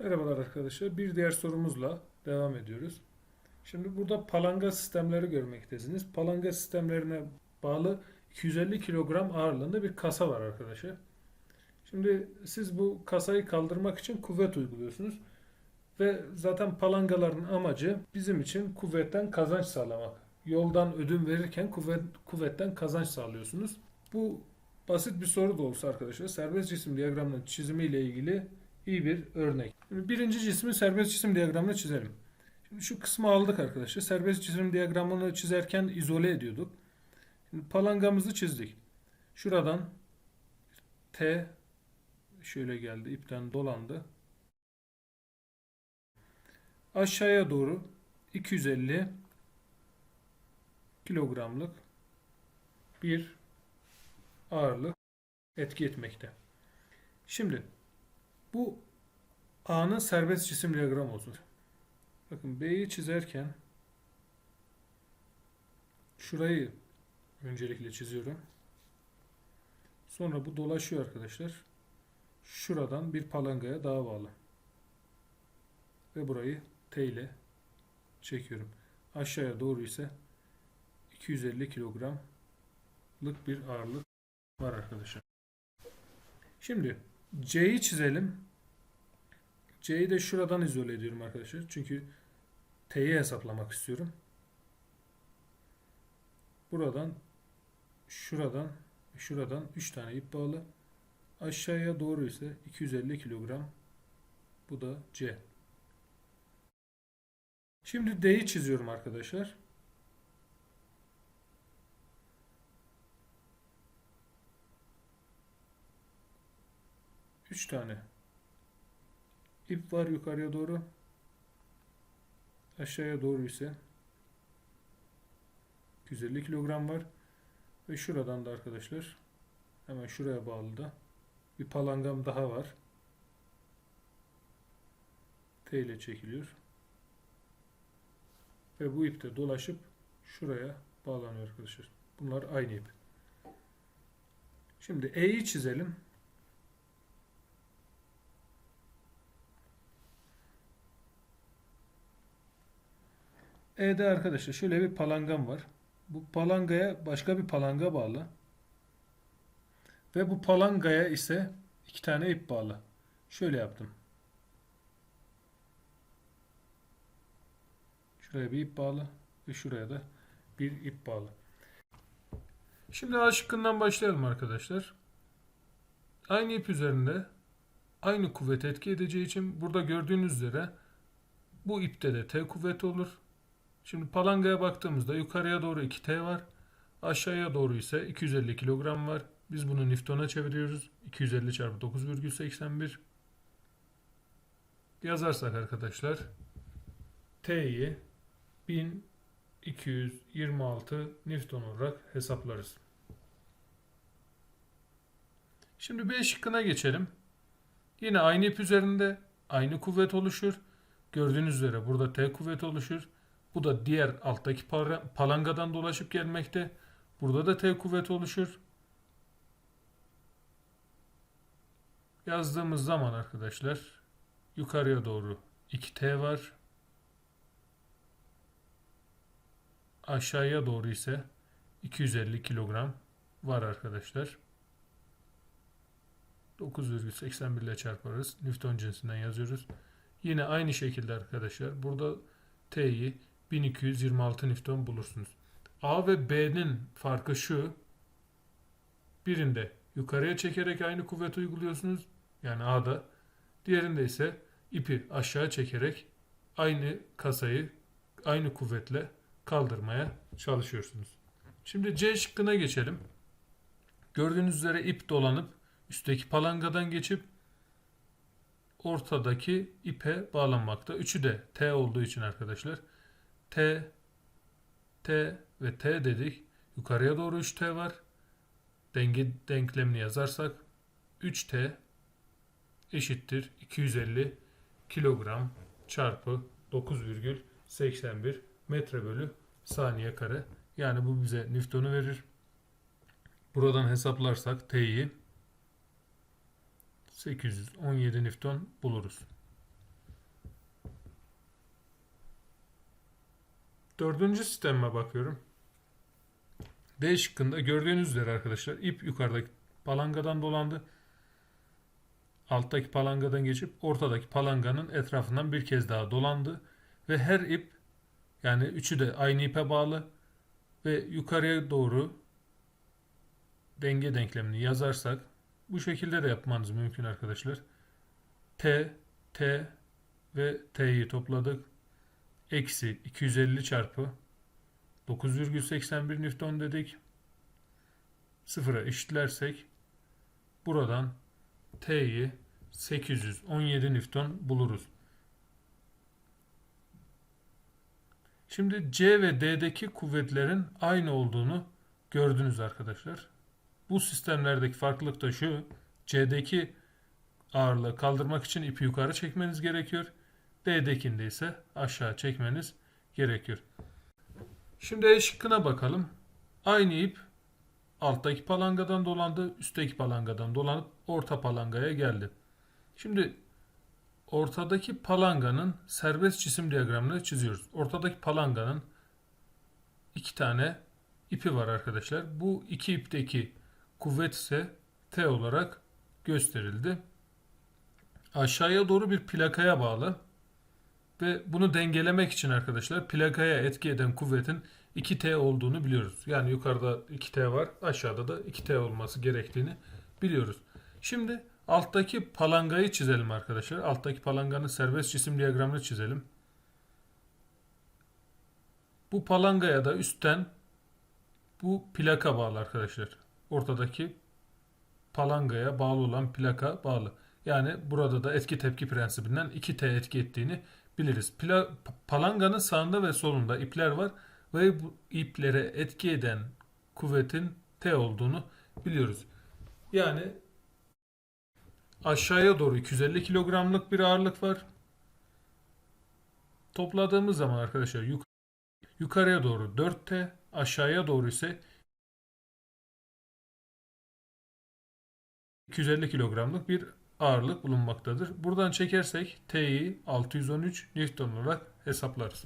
Merhabalar arkadaşlar. Bir diğer sorumuzla devam ediyoruz. Şimdi burada palanga sistemleri görmektesiniz. Palanga sistemlerine bağlı 250 kilogram ağırlığında bir kasa var arkadaşlar. Şimdi siz bu kasayı kaldırmak için kuvvet uyguluyorsunuz. Ve zaten palangaların amacı bizim için kuvvetten kazanç sağlamak. Yoldan ödün verirken kuvvet, kuvvetten kazanç sağlıyorsunuz. Bu basit bir soru da olsa arkadaşlar serbest cisim diyagramının çizimiyle ilgili iyi bir örnek. Birinci cismi serbest cisim diyagramını çizelim. Şimdi şu kısmı aldık arkadaşlar. Serbest cisim diyagramını çizerken izole ediyorduk. Şimdi palangamızı çizdik. Şuradan T şöyle geldi, ipten dolandı. Aşağıya doğru 250 kilogramlık bir ağırlık etki etmekte. Şimdi bu A'nın serbest cisim diyagramı olsun. Bakın B'yi çizerken şurayı öncelikle çiziyorum. Sonra bu dolaşıyor arkadaşlar. Şuradan bir palangaya daha bağlı. Ve burayı T ile çekiyorum. Aşağıya doğru ise 250 kilogramlık bir ağırlık var arkadaşlar. Şimdi C'yi çizelim. C'yi de şuradan izole ediyorum arkadaşlar. Çünkü T'yi hesaplamak istiyorum. Buradan şuradan şuradan 3 tane ip bağlı. Aşağıya doğru ise 250 kilogram. Bu da C. Şimdi D'yi çiziyorum arkadaşlar. Üç tane ip var yukarıya doğru. Aşağıya doğru ise 250 kilogram var. Ve şuradan da arkadaşlar hemen şuraya bağlı da bir palangam daha var. T ile çekiliyor. Ve bu ip de dolaşıp şuraya bağlanıyor arkadaşlar. Bunlar aynı ip. Şimdi E'yi çizelim. E'de arkadaşlar şöyle bir palangam var. Bu palangaya başka bir palanga bağlı. Ve bu palangaya ise iki tane ip bağlı. Şöyle yaptım. Şuraya bir ip bağlı ve şuraya da bir ip bağlı. Şimdi A şıkkından başlayalım arkadaşlar. Aynı ip üzerinde aynı kuvvet etki edeceği için burada gördüğünüz üzere bu ipte de T kuvveti olur. Şimdi palangaya baktığımızda yukarıya doğru 2T var. Aşağıya doğru ise 250 kilogram var. Biz bunu Newton'a çeviriyoruz. 250 çarpı 9,81 yazarsak arkadaşlar T'yi 1226 Newton olarak hesaplarız. Şimdi B şıkkına geçelim. Yine aynı ip üzerinde aynı kuvvet oluşur. Gördüğünüz üzere burada T kuvveti oluşur. Bu da diğer alttaki palangadan dolaşıp gelmekte. Burada da T kuvveti oluşur. Yazdığımız zaman arkadaşlar yukarıya doğru 2T var. Aşağıya doğru ise 250 kilogram var arkadaşlar. 9,81 ile çarparız. Newton cinsinden yazıyoruz. Yine aynı şekilde arkadaşlar burada T'yi 1226 Newton bulursunuz. A ve B'nin farkı şu. Birinde yukarıya çekerek aynı kuvvet uyguluyorsunuz. Yani A'da. Diğerinde ise ipi aşağı çekerek aynı kasayı aynı kuvvetle kaldırmaya çalışıyorsunuz. Şimdi C şıkkına geçelim. Gördüğünüz üzere ip dolanıp üstteki palangadan geçip ortadaki ipe bağlanmakta. Üçü de T olduğu için arkadaşlar T, T ve T dedik. Yukarıya doğru 3T var. Denge denklemini yazarsak 3T eşittir 250 kilogram çarpı 9,81 metre bölü saniye kare. Yani bu bize Newton'u verir. Buradan hesaplarsak T'yi 817 Newton buluruz. Dördüncü sisteme bakıyorum. D şıkkında gördüğünüz üzere arkadaşlar ip yukarıdaki palangadan dolandı. Alttaki palangadan geçip ortadaki palanganın etrafından bir kez daha dolandı. Ve her ip yani üçü de aynı ipe bağlı ve yukarıya doğru denge denklemini yazarsak bu şekilde de yapmanız mümkün arkadaşlar. T, T ve T'yi topladık. Eksi 250 çarpı 9,81 Newton dedik. Sıfıra eşitlersek buradan T'yi 817 Newton buluruz. Şimdi C ve D'deki kuvvetlerin aynı olduğunu gördünüz arkadaşlar. Bu sistemlerdeki farklılık da şu. C'deki ağırlığı kaldırmak için ipi yukarı çekmeniz gerekiyor. D'dekinde ise aşağı çekmeniz gerekiyor. Şimdi E şıkkına bakalım. Aynı ip alttaki palangadan dolandı, üstteki palangadan dolanıp orta palangaya geldi. Şimdi ortadaki palanganın serbest cisim diyagramını çiziyoruz. Ortadaki palanganın iki tane ipi var arkadaşlar. Bu iki ipteki kuvvet ise T olarak gösterildi. Aşağıya doğru bir plakaya bağlı ve bunu dengelemek için arkadaşlar plakaya etki eden kuvvetin 2T olduğunu biliyoruz. Yani yukarıda 2T var, aşağıda da 2T olması gerektiğini biliyoruz. Şimdi alttaki palangayı çizelim arkadaşlar. Alttaki palanganın serbest cisim diyagramını çizelim. Bu palangaya da üstten bu plaka bağlı arkadaşlar. Ortadaki palangaya bağlı olan plaka bağlı. Yani burada da etki tepki prensibinden 2T etki ettiğini biliriz. Pla, palanganın sağında ve solunda ipler var ve bu iplere etki eden kuvvetin T olduğunu biliyoruz. Yani aşağıya doğru 250 kilogramlık bir ağırlık var. Topladığımız zaman arkadaşlar yuk- yukarıya doğru 4T, aşağıya doğru ise 250 kilogramlık bir ağırlık bulunmaktadır. Buradan çekersek T'yi 613 Newton olarak hesaplarız.